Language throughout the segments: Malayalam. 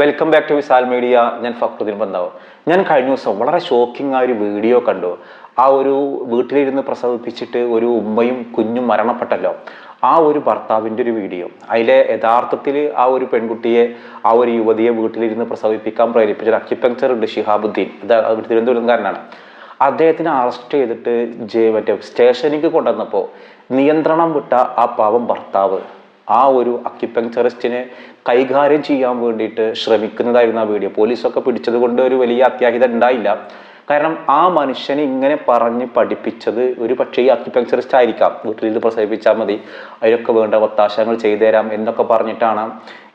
Welcome back to Visal media ഞാൻ ഫക്രുദ്ദീൻ ബന്ധാവ് ഞാൻ കഴിഞ്ഞ ദിവസം വളരെ ഷോക്കിംഗ് ആ ഒരു വീഡിയോ കണ്ടു. ആ ഒരു വീട്ടിലിരുന്ന് പ്രസവിപ്പിച്ചിട്ട് ഒരു ഉമ്മയും കുഞ്ഞും മരണപ്പെട്ടല്ലോ. ആ ഒരു ഭർത്താവിന്റെ ഒരു വീഡിയോ അതിലെ യഥാർത്ഥത്തിൽ ആ ഒരു പെൺകുട്ടിയെ ആ ഒരു യുവതിയെ വീട്ടിലിരുന്ന് പ്രസവിപ്പിക്കാൻ പ്രേരിപ്പിച്ച ഒരു അക്യുപങ്ചർ ഉണ്ട് ഷിഹാബുദ്ദീൻ. അത് തിരുവനന്തപുരംകാരനാണ് അദ്ദേഹത്തിനെ അറസ്റ്റ് ചെയ്തിട്ട് ജെ മറ്റേ സ്റ്റേഷനിലേക്ക് കൊണ്ടുവന്നപ്പോൾ നിയന്ത്രണം വിട്ട ആ പാവം ഭർത്താവ്. ആ ഒരു അക്യുപങ്ചറിസ്റ്റിനെ കൈകാര്യം ചെയ്യാൻ വേണ്ടിയിട്ട് ശ്രമിക്കുന്നതായിരുന്നു ആ വീഡിയോ പോലീസൊക്കെ പിടിച്ചത് കൊണ്ട് ഒരു വലിയ അത്യാഹിത ഉണ്ടായില്ല. കാരണം ആ മനുഷ്യനെ ഇങ്ങനെ പറഞ്ഞ് പഠിപ്പിച്ചത് ഒരു പക്ഷേ ഈ അക്യുപങ്ചറിസ്റ്റ് ആയിരിക്കാം. ഇത് പ്രസവിപ്പിച്ചാൽ മതി. അതിനൊക്കെ വേണ്ട ഒത്താശങ്ങൾ ചെയ്തു തരാം എന്നൊക്കെ പറഞ്ഞിട്ടാണ്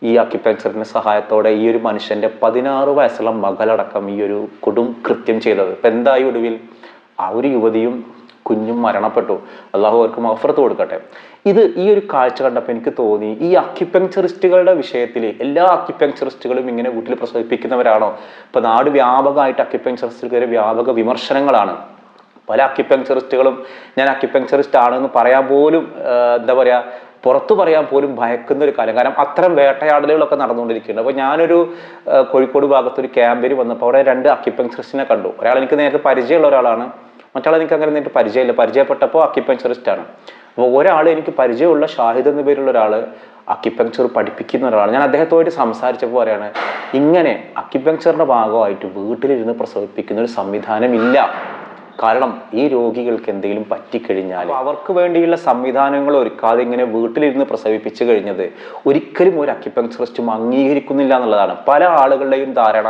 ഈ അക്യുപങ്ക്ചറിന്റെ സഹായത്തോടെ ഈ ഒരു മനുഷ്യന്റെ പതിനാറ് വയസ്സുള്ള മകളടക്കം ഈ ഒരു കൊടും കൃത്യം ചെയ്തത്. ഇപ്പം എന്തായി ഒടുവിൽ? ആ ഒരു യുവതിയും കുഞ്ഞും മരണപ്പെട്ടു. അള്ളാഹു അവർക്ക് മഫറത്ത് കൊടുക്കട്ടെ. ഇത് ഈ ഒരു കാഴ്ച കണ്ടപ്പോൾ എനിക്ക് തോന്നി ഈ അക്യുപങ്ചറിസ്റ്റുകളുടെ വിഷയത്തിൽ എല്ലാ അക്യുപങ്ചറിസ്റ്റുകളും ഇങ്ങനെ വീട്ടിൽ പ്രസവിപ്പിക്കുന്നവരാണോ? ഇപ്പൊ നാട് വ്യാപകമായിട്ട് അക്യുപങ്ചറിസ്റ്റുകാരെ വ്യാപക വിമർശനങ്ങളാണ്. പല അക്യുപങ്ചറിസ്റ്റുകളും ഞാൻ അക്യുപങ്ചറിസ്റ്റ് ആണെന്ന് പറയാൻ പോലും എന്താ പറയാ പുറത്തു പറയാൻ പോലും ഭയക്കുന്ന ഒരു കാലം കാരണം അത്തരം വേട്ടയാടലുകളൊക്കെ നടന്നുകൊണ്ടിരിക്കുന്നുണ്ട്. അപ്പോൾ ഞാനൊരു കോഴിക്കോട് ഭാഗത്ത് ഒരു ക്യാമ്പിൽ വന്നപ്പോൾ അവിടെ രണ്ട് അക്യുപങ്ചറിസ്റ്റിനെ കണ്ടു. ഒരാൾ എനിക്ക് നേരത്തെ പരിചയമുള്ള ഒരാളാണ്. മറ്റാളെ എനിക്ക് അങ്ങനെ നേരിട്ട് പരിചയമില്ല. പരിചയപ്പെട്ടപ്പോൾ അക്യുപങ്ചറിസ്റ്റ് ആണ്. അപ്പോൾ ഒരാൾ എനിക്ക് പരിചയമുള്ള ഷാഹിദ് എന്ന പേരുള്ള ഒരാൾ അക്യുപങ്ചർ പഠിപ്പിക്കുന്ന ഒരാളാണ്. ഞാൻ അദ്ദേഹത്തോട് സംസാരിച്ചപ്പോൾ പറയാണ് ഇങ്ങനെ അക്യുപങ്ചറിന്റെ ഭാഗമായിട്ട് വീട്ടിലിരുന്ന് പ്രസവിപ്പിക്കുന്ന ഒരു സംവിധാനം ഇല്ല. കാരണം ഈ രോഗികൾക്ക് എന്തെങ്കിലും പറ്റിക്കഴിഞ്ഞാൽ അവർക്ക് വേണ്ടിയുള്ള സംവിധാനങ്ങൾ ഒരുക്കാതെ ഇങ്ങനെ വീട്ടിലിരുന്ന് പ്രസവിപ്പിച്ചു കഴിഞ്ഞത് ഒരിക്കലും ഒരു അക്യുപങ്ചറിസ്റ്റും അംഗീകരിക്കുന്നില്ല എന്നുള്ളതാണ്. പല ആളുകളുടെയും ധാരണ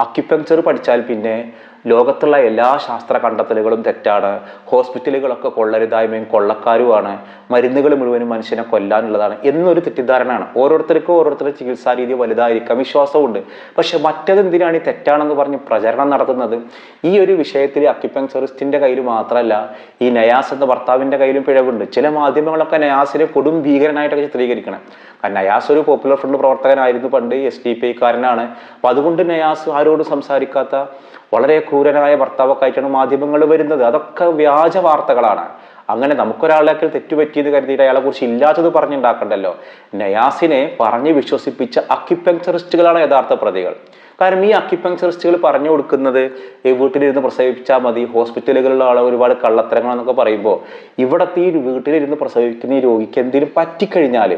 അക്യുപങ്ചർ പഠിച്ചാൽ പിന്നെ ലോകത്തുള്ള എല്ലാ ശാസ്ത്ര കണ്ടെത്തലുകളും തെറ്റാണ്. ഹോസ്പിറ്റലുകളൊക്കെ കൊള്ളരുതായ്മയും കൊള്ളക്കാരുമാണ്. മരുന്നുകൾ മുഴുവനും മനുഷ്യനെ കൊല്ലാനുള്ളതാണ് എന്നൊരു തെറ്റിദ്ധാരണയാണ്. ഓരോരുത്തർക്കും ഓരോരുത്തരുടെ ചികിത്സാ രീതി വലുതായിരിക്കാം. വിശ്വാസമുണ്ട് പക്ഷെ മറ്റതെന്തിനാണ് ഈ തെറ്റാണെന്ന് പറഞ്ഞ് പ്രചരണം നടത്തുന്നത്? ഈ ഒരു വിഷയത്തിൽ അക്യുപങ്ചറിസ്റ്റിന്റെ കയ്യിൽ മാത്രമല്ല ഈ നയാസ് എന്ന ഭർത്താവിന്റെ കയ്യിലും പിഴവുണ്ട്. ചില മാധ്യമങ്ങളൊക്കെ നയാസിനെ കൊടും ഭീകരനായിട്ടൊക്കെ ചിത്രീകരിക്കണം. കാരണം നയാസ് ഒരു പോപ്പുലർ ഫ്രണ്ട് പ്രവർത്തകനായിരുന്നു പണ്ട് എസ് ഡി പി ഐക്കാരനാണ്. അപ്പൊ അതുകൊണ്ട് നയാസ് ആരോടും സംസാരിക്കാത്ത വളരെ ക്രൂരനായ ഭർത്താവൊക്കെയായിട്ടാണ് മാധ്യമങ്ങൾ വരുന്നത്. അതൊക്കെ വ്യാജ വാർത്തകളാണ്. അങ്ങനെ നമുക്കൊരാളേക്കൽ തെറ്റുപറ്റിയെന്ന് കരുതിയിട്ട് അയാളെ കുറിച്ച് ഇല്ലാത്തത് പറഞ്ഞുണ്ടാക്കണ്ടല്ലോ. നയാസിനെ പറഞ്ഞ് വിശ്വസിപ്പിച്ച അക്യുപങ്ചറിസ്റ്റുകളാണ് യഥാർത്ഥ പ്രതികൾ. കാരണം ഈ അക്യുപങ്ചറിസ്റ്റുകൾ പറഞ്ഞു കൊടുക്കുന്നത് ഈ വീട്ടിലിരുന്ന് പ്രസവിച്ചാൽ മതി ഹോസ്പിറ്റലുകളിലുള്ള ആളെ ഒരുപാട് കള്ളത്തരങ്ങൾ കള്ളത്തരങ്ങളെന്നൊക്കെ പറയുമ്പോൾ ഇവിടത്തെ ഈ വീട്ടിലിരുന്ന് പ്രസവിക്കുന്ന ഈ രോഗിക്ക് എന്തെങ്കിലും പറ്റിക്കഴിഞ്ഞാൽ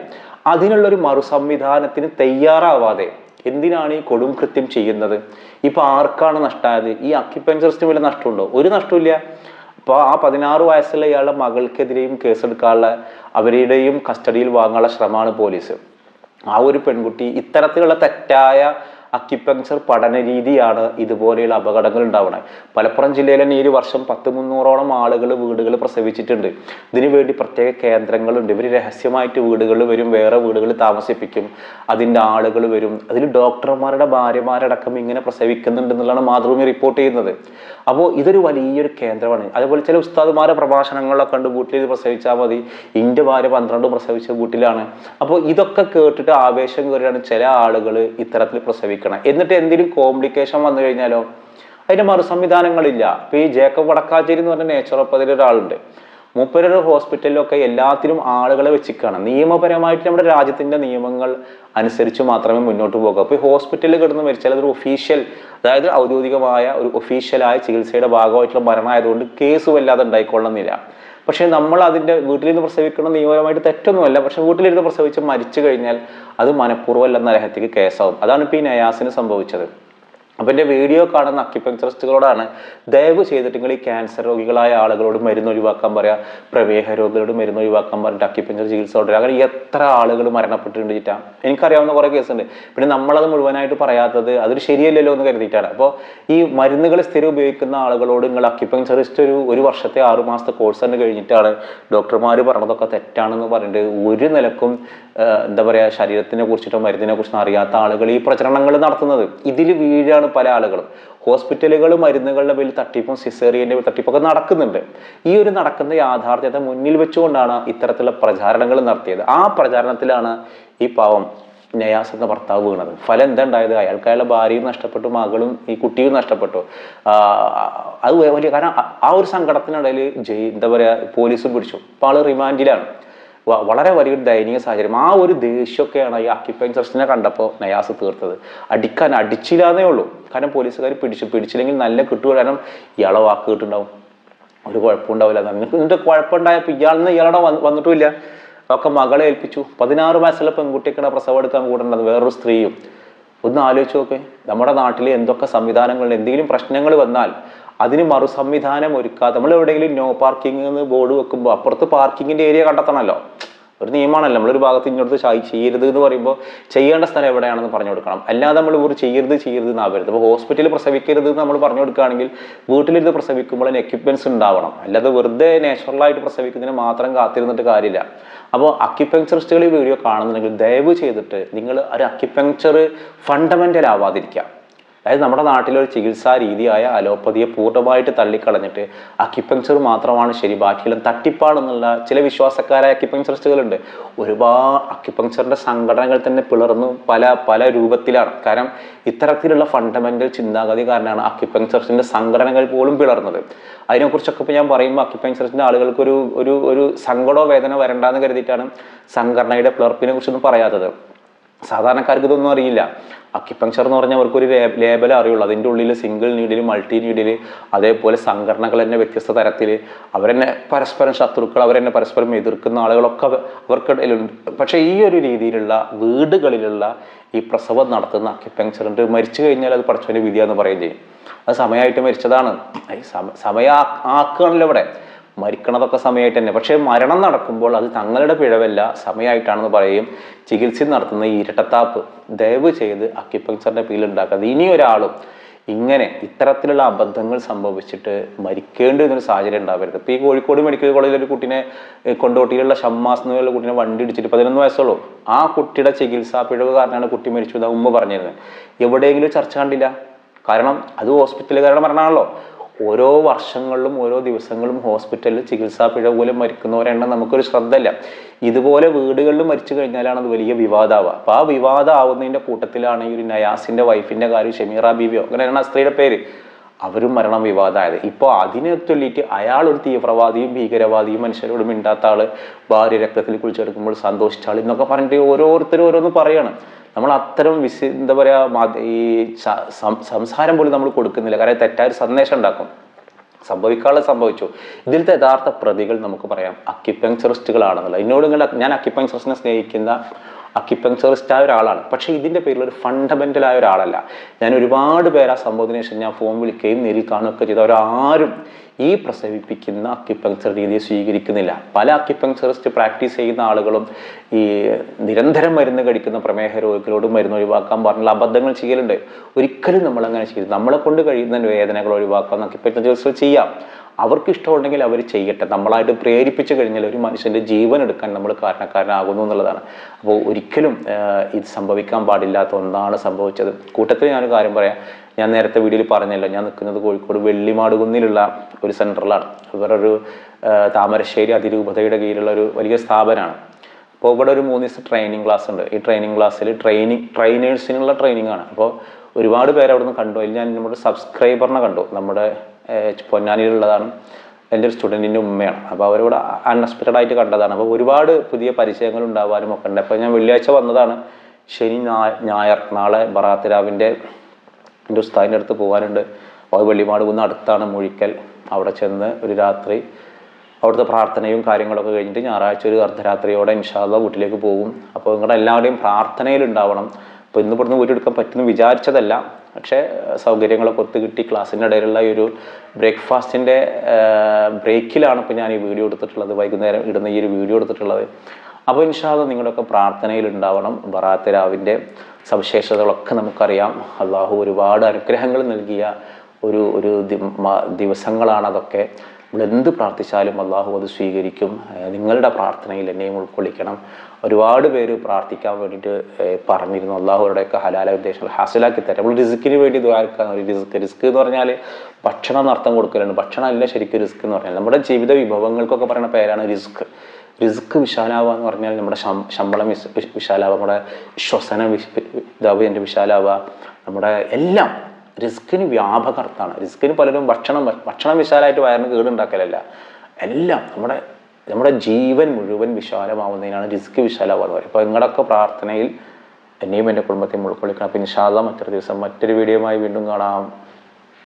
അതിനുള്ളൊരു മറുസംവിധാനത്തിന് തയ്യാറാവാതെ എന്തിനാണ് ഈ കൊടും കൃത്യം ചെയ്യുന്നത്? ഇപ്പൊ ആർക്കാണ് നഷ്ടമായത് ഈ അക്യുപഞ്ചറിസ്റ്റിന് വല്ല നഷ്ടമുണ്ടോ? ഒരു നഷ്ടമില്ല അപ്പോൾ ആ പതിനാറ് വയസ്സുള്ള ഇയാളുടെ മകൾക്കെതിരെയും കേസെടുക്കാനുള്ള അവരുടെയും കസ്റ്റഡിയിൽ വാങ്ങാനുള്ള ശ്രമമാണ് പോലീസ്. ആ ഒരു പെൺകുട്ടി ഇത്തരത്തിലുള്ള തെറ്റായ അക്യുപങ്ചർ പഠന രീതിയാണ് ഇതുപോലെയുള്ള അപകടങ്ങൾ ഉണ്ടാവുന്നത് മലപ്പുറം ജില്ലയിൽ തന്നെ ഈ വർഷം പത്ത് മുന്നൂറോളം ആളുകൾ വീടുകൾ പ്രസവിച്ചിട്ടുണ്ട്. ഇതിനു വേണ്ടി പ്രത്യേക കേന്ദ്രങ്ങളുണ്ട്. ഇവർ രഹസ്യമായിട്ട് വീടുകളിൽ വരും വേറെ വീടുകളിൽ താമസിപ്പിക്കും. അതിന്റെ ആളുകൾ വരും. അതിൽ ഡോക്ടർമാരുടെ ഭാര്യമാരടക്കം ഇങ്ങനെ പ്രസവിക്കുന്നുണ്ട് എന്നുള്ളതാണ് മാതൃഭൂമി റിപ്പോർട്ട് ചെയ്യുന്നത്. അപ്പോൾ ഇതൊരു വലിയൊരു കേന്ദ്രമാണ്. അതുപോലെ ചില ഉസ്താദുമാരെ പ്രഭാഷണങ്ങളിലൊക്കെ കണ്ട് വീട്ടിൽ പ്രസവിച്ചാൽ മതി. ഇന്റെ ഭാര്യ പന്ത്രണ്ട് പ്രസവിച്ച വീട്ടിലാണ്. അപ്പോൾ ഇതൊക്കെ കേട്ടിട്ട് ആവേശം കയറിയാണ് ചില ആളുകൾ ഇത്തരത്തിൽ പ്രസവിക്കണം എന്നിട്ട് എന്തെങ്കിലും കോംപ്ലിക്കേഷൻ വന്നു കഴിഞ്ഞാലോ? അതിന്റെ മറു സംവിധാനങ്ങളില്ല ഇപ്പൊ ഈ ജേക്കബ് വടക്കാച്ചേരി എന്ന് പറഞ്ഞ നേച്ചുറോപ്പതിൽ ഒരാളുണ്ട്. മൂപ്പരുടെ ഹോസ്പിറ്റലിലൊക്കെ എല്ലാത്തിനും ആളുകളെ വെച്ചിക്കാണ്. നിയമപരമായിട്ട് നമ്മുടെ രാജ്യത്തിന്റെ നിയമങ്ങൾ അനുസരിച്ച് മാത്രമേ മുന്നോട്ട് പോകൂ. അപ്പോൾ ഈ ഹോസ്പിറ്റലിൽ കിടന്ന് മരിച്ചാൽ അതൊരു ഒഫീഷ്യൽ അതായത് ഔദ്യോഗികമായ ഒരു ഒഫീഷ്യലായ ചികിത്സയുടെ ഭാഗമായിട്ടുള്ള മരണമായതുകൊണ്ട് കേസ് വല്ലാതെ ഉണ്ടായിക്കൊള്ളുന്നില്ല. പക്ഷേ നമ്മൾ അതിന്റെ വീട്ടിലിരുന്ന് പ്രസവിക്കണം നിയമപരമായിട്ട് തെറ്റൊന്നുമല്ല. പക്ഷെ വീട്ടിലിരുന്ന് പ്രസവിച്ച് മരിച്ചു കഴിഞ്ഞാൽ അത് മനഃപൂർവം എന്ന നരഹത്യക്ക് കേസാവും. അതാണ് ഇപ്പോൾ ഈ നയാസിന് സംഭവിച്ചത്. അപ്പം എന്റെ വീഡിയോ കാണുന്ന അക്യുപങ്ചറിസ്റ്റുകളോടാണ് ദയവ് ചെയ്തിട്ട് ഈ ക്യാൻസർ രോഗികളായ ആളുകളോട് മരുന്ന് ഒഴിവാക്കാൻ പറയാ പ്രമേഹ രോഗികളോട് മരുന്ന് ഒഴിവാക്കാൻ പറഞ്ഞിട്ട് അക്യുപെക്ചർ ചികിത്സ തുടരുക അങ്ങനെ എത്ര ആളുകൾ മരണപ്പെട്ടിട്ടുണ്ട് ചിറ്റാ. എനിക്കറിയാവുന്ന കുറേ കേസുണ്ട്. പിന്നെ നമ്മളത് മുഴുവനായിട്ട് പറയാത്തത് അതൊരു ശരിയല്ലല്ലോ എന്ന് കരുതിയിട്ടാണ്. അപ്പോൾ ഈ മരുന്നുകൾ സ്ഥിരം ഉപയോഗിക്കുന്ന ആളുകളോട് നിങ്ങൾ അക്യുപങ്ചറിസ്റ്റ് ഒരു ഒരു വർഷത്തെ ആറു മാസത്തെ കോഴ്സ് തന്നെ കഴിഞ്ഞിട്ടാണ് ഡോക്ടർമാർ പറഞ്ഞതൊക്കെ തെറ്റാണെന്ന് പറഞ്ഞിട്ട് ഒരു നിലക്കും എന്താ പറയുക ശരീരത്തിനെ കുറിച്ചിട്ടോ മരുന്നിനെ കുറിച്ചിട്ടോ അറിയാത്ത ആളുകൾ ഈ പ്രചരണങ്ങൾ നടത്തുന്നത്. ഇതിൽ വീഴാണ് പല ആളുകളും. ഹോസ്പിറ്റലുകൾ മരുന്നുകളുടെ പേരിൽ തട്ടിപ്പും സിസേറിയന്റെ തട്ടിപ്പൊക്കെ നടക്കുന്നുണ്ട്. ഈ ഒരു നടക്കുന്ന യാഥാർത്ഥ്യത്തെ മുന്നിൽ വെച്ചുകൊണ്ടാണ് ഇത്തരത്തിലുള്ള പ്രചാരണങ്ങൾ നടത്തിയത്. ആ പ്രചാരണത്തിലാണ് ഈ പാവം നയാസ് എന്ന ഭർത്താവ് വീണത്. ഫലം എന്താ ഉണ്ടായത് അയാളുടെ ഭാര്യയും നഷ്ടപ്പെട്ടു മകളും ഈ കുട്ടിയും നഷ്ടപ്പെട്ടു. അത് വലിയ കാരണം ആ- ഒരു സങ്കടത്തിനിടയിൽ ജയി എന്താ പറയുക പോലീസും പിടിച്ചു. അപ്പോൾ ആൾ റിമാൻഡിലാണ്. വളരെ വലിയൊരു ദയനീയ സാഹചര്യം. ആ ഒരു ദേഷ്യമൊക്കെയാണ് ഈ അക്യുപഞ്ചറിസ്റ്റിനെ കണ്ടപ്പോൾ നയാസ് തീർത്തത്. അടിക്കാൻ അടിച്ചില്ലാന്നേ ഉള്ളൂ. കാരണം പോലീസുകാർ പിടിച്ചു പിടിച്ചില്ലെങ്കിൽ നല്ല കിട്ടുക കാരണം ഇയാളെ വാക്ക് കിട്ടുണ്ടാവും ഒരു കുഴപ്പമുണ്ടാവില്ല നിങ്ങൾക്ക് എന്നിട്ട് കുഴപ്പമുണ്ടായപ്പോൾ ഇയാളിന്ന് ഇയാളുടെ വന്നിട്ടുമില്ല. ഒക്കെ മകളെ ഏൽപ്പിച്ചു. പതിനാറ് വയസ്സുള്ള പെൺകുട്ടിയൊക്കെയാണ് പ്രസവം എടുക്കാൻ കൂടേണ്ടത് വേറൊരു സ്ത്രീയും. ഒന്ന് ആലോചിച്ച് നോക്കെ. നമ്മുടെ നാട്ടിൽ എന്തൊക്കെ സംവിധാനങ്ങളുണ്ട്? എന്തെങ്കിലും പ്രശ്നങ്ങൾ വന്നാൽ അതിന് മറു സംവിധാനം ഒരുക്കാതെ നമ്മൾ എവിടെയെങ്കിലും നോ പാർക്കിംഗ് എന്ന് ബോർഡ് വെക്കുമ്പോൾ അപ്പുറത്ത് പാർക്കിങ്ങിന്റെ ഏരിയ കണ്ടെത്തണമല്ലോ. ഒരു നിയമമാണല്ലോ നമ്മളൊരു ഭാഗത്ത് ഇങ്ങോട്ട് ചെയ്യരുത് എന്ന് പറയുമ്പോൾ ചെയ്യേണ്ട സ്ഥലം എവിടെയാണെന്ന് പറഞ്ഞു കൊടുക്കണം. അല്ലാതെ നമ്മൾ ഒരു ചെയ്യരുത് ചെയ്യരുത് എന്ന് ആവരുത്. അപ്പോൾ ഹോസ്പിറ്റലിൽ പ്രസവിക്കരുത് എന്ന് നമ്മൾ പറഞ്ഞു കൊടുക്കുകയാണെങ്കിൽ വീട്ടിലിരുന്ന് പ്രസവിക്കുമ്പോൾ അതിന് എക്യുപ്മെന്റ്സ് ഉണ്ടാവണം. അല്ലാതെ വെറുതെ നാച്ചുറലായിട്ട് പ്രസവിക്കുന്നതിന് മാത്രം കാത്തിരുന്നിട്ട് കാര്യമില്ല. അപ്പോൾ അക്യുപങ്ചറിസ്റ്റുകൾ ഈ വീഡിയോ കാണുന്നുണ്ടെങ്കിൽ ദയവ് ചെയ്തിട്ട് നിങ്ങൾ ഒരു അക്യുപങ്ചർ ഫണ്ടമെന്റൽ ആവാതിരിക്കുക. അതായത് നമ്മുടെ നാട്ടിലൊരു ചികിത്സാ രീതിയായ അലോപ്പതിയെ പൂർണമായിട്ട് തള്ളിക്കളഞ്ഞിട്ട് അക്യുപങ്ചർ മാത്രമാണ് ശരി ബാക്കിയെല്ലാം തട്ടിപ്പാണെന്നുള്ള ചില വിശ്വാസക്കാരായ അക്യുപങ്ചറിസ്റ്റുകളുണ്ട് ഒരുപാട് അക്യുപ്പഞ്ചറിന്റെ സംഘടനകൾ തന്നെ പിളർന്നു പല പല രൂപത്തിലാണ്. കാരണം ഇത്തരത്തിലുള്ള ഫണ്ടമെന്റൽ ചിന്താഗതി കാരണമാണ് അക്യുപങ്ചറിസ്റ്റിന്റെ സംഘടനകൾ പോലും പിളർന്നത്. അതിനെക്കുറിച്ചൊക്കെ ഇപ്പോൾ ഞാൻ പറയുമ്പോൾ അക്യുപങ്ചറിസ്റ്റിന്റെ ആളുകൾക്ക് ഒരു ഒരു ഒരു സങ്കടമോ വേദന വരണ്ടെന്ന് കരുതിയിട്ടാണ് സംഘടനയുടെ പിളർപ്പിനെ കുറിച്ചൊന്നും പറയാത്തത്. സാധാരണക്കാർക്ക് ഇതൊന്നും അറിയില്ല. അക്യുപങ്ചർ എന്ന് പറഞ്ഞാൽ അവർക്കൊരു ലേബലേ അറിയുള്ളൂ. അതിന്റെ ഉള്ളിൽ സിംഗിൾ നീഡിൽ മൾട്ടി നീഡിൽ അതേപോലെ സംഘടനകൾ തന്നെ വ്യത്യസ്ത തരത്തിൽ അവരെന്നെ പരസ്പരം ശത്രുക്കൾ അവരെന്നെ പരസ്പരം എതിർക്കുന്ന ആളുകളൊക്കെ അവ- അവർക്കിടയിലുണ്ട് പക്ഷേ ഈ ഒരു രീതിയിലുള്ള വീടുകളിലുള്ള ഈ പ്രസവം നടത്തുന്ന അക്യുപങ്ചറിന്റെ മരിച്ചു കഴിഞ്ഞാൽ അത് പഠിച്ചവന്റെ വിധിയാന്ന് പറയുകയും ചെയ്യും. അത് സമയമായിട്ട് മരിച്ചതാണ്. സമയ ആക്കുകയാണല്ലോ ഇവിടെ. മരിക്കണതൊക്കെ സമയമായിട്ട് തന്നെ പക്ഷേ മരണം നടക്കുമ്പോൾ അത് തങ്ങളുടെ പിഴവല്ല സമയമായിട്ടാണെന്ന് പറയും. ചികിത്സ നടത്തുന്ന ഈ ഇരട്ടത്താപ്പ് ദയവ് ചെയ്ത് അക്യുപങ്ചറിന്റെ പീൽ ഉണ്ടാക്കാതെ ഇനി ഒരാളും ഇങ്ങനെ ഇത്തരത്തിലുള്ള അബദ്ധങ്ങൾ സംഭവിച്ചിട്ട് മരിക്കേണ്ടി വരുന്നൊരു സാഹചര്യം ഉണ്ടാവരുത്. ഇപ്പോൾ ഈ കോഴിക്കോട് മെഡിക്കൽ കോളേജിൽ ഒരു കുട്ടീനെ കൊണ്ടോട്ടിയിലുള്ള ഷമ്മാസ് എന്നുള്ള കുട്ടീനെ വണ്ടി ഇടിച്ചിട്ട് പതിനൊന്ന് വയസ്സുള്ളൂ. ആ കുട്ടിയുടെ ചികിത്സാ പിഴവ് കാരണമാണ് കുട്ടി മരിച്ചു എന്ന് ഉമ്മ പറഞ്ഞിരുന്നത്. എവിടെയെങ്കിലും ചർച്ച കണ്ടില്ല. കാരണം അത് ഹോസ്പിറ്റലുകാരുടെ മരണമാണല്ലോ. ഓരോ വർഷങ്ങളിലും ഓരോ ദിവസങ്ങളും ഹോസ്പിറ്റലിൽ ചികിത്സാ പിഴ മൂലം മരിക്കുന്നവരെണ്ണം നമുക്കൊരു ശ്രദ്ധയില്ല. ഇതുപോലെ വീടുകളിൽ മരിച്ചു കഴിഞ്ഞാലാണ് അത് വലിയ വിവാദമാവുക അപ്പോൾ ആ വിവാദം ആവുന്നതിന്റെ കൂട്ടത്തിലാണ് ഈ ഒരു നയാസിന്റെ വൈഫിന്റെ കാര്യം ഷെമീറ ബീവിയോ അങ്ങനെയാണ് ആ സ്ത്രീയുടെ പേര്. അവരും മരണം വിവാദമായത്. ഇപ്പോൾ അതിനെ ചൊല്ലിയിട്ട് അയാൾ ഒരു തീവ്രവാദിയും ഭീകരവാദിയും മനുഷ്യരോട് മിണ്ടാത്ത ആൾ ഭാര്യ രക്തത്തിൽ കുളിച്ചെടുക്കുമ്പോൾ സന്തോഷിച്ച ആൾ എന്നൊക്കെ പറഞ്ഞിട്ട് ഓരോരുത്തരും ഓരോന്ന് പറയാണ്. നമ്മൾ അത്തരം വിശ എന്താ പറയുക ഈ സംസാരം പോലും നമ്മൾ കൊടുക്കുന്നില്ല. കാരണം തെറ്റായൊരു സന്ദേശം ഉണ്ടാക്കും. സംഭവിക്കാനുള്ളത് സംഭവിച്ചു. ഇതിലത്തെ യഥാർത്ഥ പ്രതികൾ നമുക്ക് പറയാം. അക്യുപങ്ചറിസ്റ്റുകളാണെന്നുള്ളത് എന്നോട് ഞാൻ അക്യുപങ്ചറിസ്റ്റിനെ സ്നേഹിക്കുന്ന അക്യുപങ്ചറിസ്റ്റ് ആയ ഒരാളാണ്. പക്ഷേ ഇതിന്റെ പേരിൽ ഒരു ഫണ്ടമെന്റൽ ആയ ഒരാളല്ല. ഞാൻ ഒരുപാട് പേര് ആ സംഭവത്തിന് ശേഷം ഞാൻ ഫോൺ വിളിക്കുകയും നേരിൽ കാണുകയൊക്കെ ചെയ്ത. അവരാരും ഈ പ്രസവിപ്പിക്കുന്ന അക്യുപങ്ചർ രീതിയെ സ്വീകരിക്കുന്നില്ല. പല അക്യുപങ്ചറിസ്റ്റ് പ്രാക്ടീസ് ചെയ്യുന്ന ആളുകളും ഈ നിരന്തരം മരുന്ന് കഴിക്കുന്ന പ്രമേഹ രോഗികളോട് മരുന്ന് ഒഴിവാക്കാൻ പറഞ്ഞുള്ള അബദ്ധങ്ങൾ ചെയ്യലുണ്ട്. ഒരിക്കലും നമ്മൾ അങ്ങനെ ചെയ്തു നമ്മളെ കൊണ്ട് കഴിയുന്ന വേദനകൾ ഒഴിവാക്കാൻ അക്യുപങ്ചറിസ്റ്റ് ചെയ്യാം. അവർക്ക് ഇഷ്ടമുണ്ടെങ്കിൽ അവർ ചെയ്യട്ടെ. നമ്മളായിട്ട് പ്രേരിപ്പിച്ചു കഴിഞ്ഞാൽ ഒരു മനുഷ്യന്റെ ജീവൻ എടുക്കാൻ നമ്മൾ കാരണക്കാരനാകുന്നു എന്നുള്ളതാണ്. അപ്പോൾ ഒരിക്കലും ഇത് സംഭവിക്കാൻ പാടില്ലാത്ത ഒന്നാണ് സംഭവിച്ചത്. കൂട്ടത്തിൽ ഞാനൊരു കാര്യം പറയാം. ഞാൻ നേരത്തെ വീഡിയോയിൽ പറഞ്ഞല്ലോ ഞാൻ നിൽക്കുന്നത് കോഴിക്കോട് വെള്ളിമാടുകുന്നിലുള്ള ഒരു സെന്ററിലാണ് ഇവരൊരു താമരശ്ശേരി അതിരൂപതയുടെ കീഴിലുള്ള ഒരു വലിയ സ്ഥാപനമാണ്. അപ്പോൾ ഇവിടെ ഒരു മൂന്ന് ദിവസം ട്രെയിനിങ് ക്ലാസ് ഉണ്ട്. ഈ ട്രെയിനിങ് ക്ലാസ്സിൽ ട്രെയിനിങ് ട്രെയിനേഴ്സിനുള്ള ട്രെയിനിങ് ആണ്. അപ്പോൾ ഒരുപാട് പേര് അവിടെ നിന്ന് കണ്ടു. അതിൽ ഞാൻ നമ്മുടെ സബ്സ്ക്രൈബറിനെ കണ്ടു. നമ്മുടെ പൊന്നാനിയിലുള്ളതാണ് എന്റെ ഒരു സ്റ്റുഡന്റിന്റെ ഉമ്മയാണ്. അപ്പോൾ അവരോട് അൺഎക്സ്പെക്റ്റഡ് ആയിട്ട് കണ്ടതാണ്. അപ്പോൾ ഒരുപാട് പുതിയ പരിചയങ്ങൾ ഉണ്ടാവാനും ഒക്കെ ഉണ്ട്. അപ്പോൾ ഞാൻ വെള്ളിയാഴ്ച വന്നതാണ്. ശനി ഞായർ നാളെ ബറാത്തിരാവിന്റെ എന്റെ ഉസ്താദിന്റെ അടുത്ത് പോകാനുണ്ട്. അപ്പോൾ വെള്ളിമാട് കുന്ന് അടുത്താണ് മുഴിക്കൽ. അവിടെ ചെന്ന് ഒരു രാത്രി അവിടുത്തെ പ്രാർത്ഥനയും കാര്യങ്ങളൊക്കെ കഴിഞ്ഞിട്ട് ഞായറാഴ്ച ഒരു അർദ്ധരാത്രിയോടെ ഇൻഷാല്ല വീട്ടിലേക്ക് പോകും. അപ്പോൾ നിങ്ങളുടെ എല്ലാവരുടെയും പ്രാർത്ഥനയിലുണ്ടാവണം അപ്പോൾ ഇന്ന് ഇവിടുന്ന് വീട്ടെടുക്കാൻ പറ്റുമെന്ന് വിചാരിച്ചതല്ല. പക്ഷേ സൗകര്യങ്ങളൊക്കെ ഒത്തു കിട്ടി. ക്ലാസ്സിന്റെ ഇടയിലുള്ള ഈ ഒരു ബ്രേക്ക്ഫാസ്റ്റിന്റെ ബ്രേക്കിലാണ് ഇപ്പോൾ ഞാൻ ഈ വീഡിയോ എടുത്തിട്ടുള്ളത്. വൈകുന്നേരം ഇടുന്ന ഈ ഒരു വീഡിയോ എടുത്തിട്ടുള്ളത്. അപ്പോൾ ഇൻഷാദ് നിങ്ങളുടെയൊക്കെ പ്രാർത്ഥനയിൽ ഉണ്ടാവണം. ബറാത്ത് രാവിന്റെ സവിശേഷതകളൊക്കെ നമുക്കറിയാം. അള്ളാഹു ഒരുപാട് അനുഗ്രഹങ്ങൾ നൽകിയ ഒരു ഒരു ദിവസങ്ങളാണ് അതൊക്കെ നമ്മൾ എന്ത് പ്രാർത്ഥിച്ചാലും അള്ളാഹു അത് സ്വീകരിക്കും. നിങ്ങളുടെ പ്രാർത്ഥനയിൽ എന്നെയും ഉൾക്കൊള്ളിക്കണം. ഒരുപാട് പേര് പ്രാർത്ഥിക്കാൻ വേണ്ടിയിട്ട് പറഞ്ഞിരുന്നു. അള്ളാഹുരുടെയൊക്കെ ഹലാല ഉദ്ദേശങ്ങൾ ഹാസിലാക്കി തരാം നമ്മൾ റിസ്ക്കിന് വേണ്ടി ദ്വാരക്കാൻ ഒരു റിസ്ക്. റിസ്ക് എന്ന് പറഞ്ഞാൽ ഭക്ഷണം അർത്ഥം കൊടുക്കലുണ്ട്. ഭക്ഷണം അല്ല ശരിക്കും റിസ്ക് എന്ന് പറഞ്ഞാൽ. നമ്മുടെ ജീവിത വിഭവങ്ങൾക്കൊക്കെ പറയുന്ന പേരാണ് റിസ്ക്. റിസ്ക് വിശാലാവുക എന്ന് പറഞ്ഞാൽ നമ്മുടെ ശമ്പളം വിശ- വിശ- വിശാലാവുക. നമ്മുടെ ശ്വസനം ഇതാവുക എന്റെ വിശാലാവുക. നമ്മുടെ എല്ലാം റിസ്കിന് വ്യാപകർത്താണ്. റിസ്കിന് പലരും ഭക്ഷണം ഭക്ഷണം വിശാലമായിട്ട് വയറിന് കേടുണ്ടാക്കലല്ല. എല്ലാം നമ്മുടെ നമ്മുടെ ജീവൻ മുഴുവൻ വിശാലമാവുന്നതിനാണ് റിസ്ക് വിശാലമാകുന്നത് പറയുന്നത് അപ്പോൾ നിങ്ങളുടെയൊക്കെ പ്രാർത്ഥനയിൽ എന്നെയും എന്റെ കുടുംബത്തെയും ഉൾക്കൊള്ളിക്കണം അപ്പോൾ ഇൻഷാല്ല മറ്റൊരു ദിവസം മറ്റൊരു വീഡിയോയുമായി വീണ്ടും കാണാം.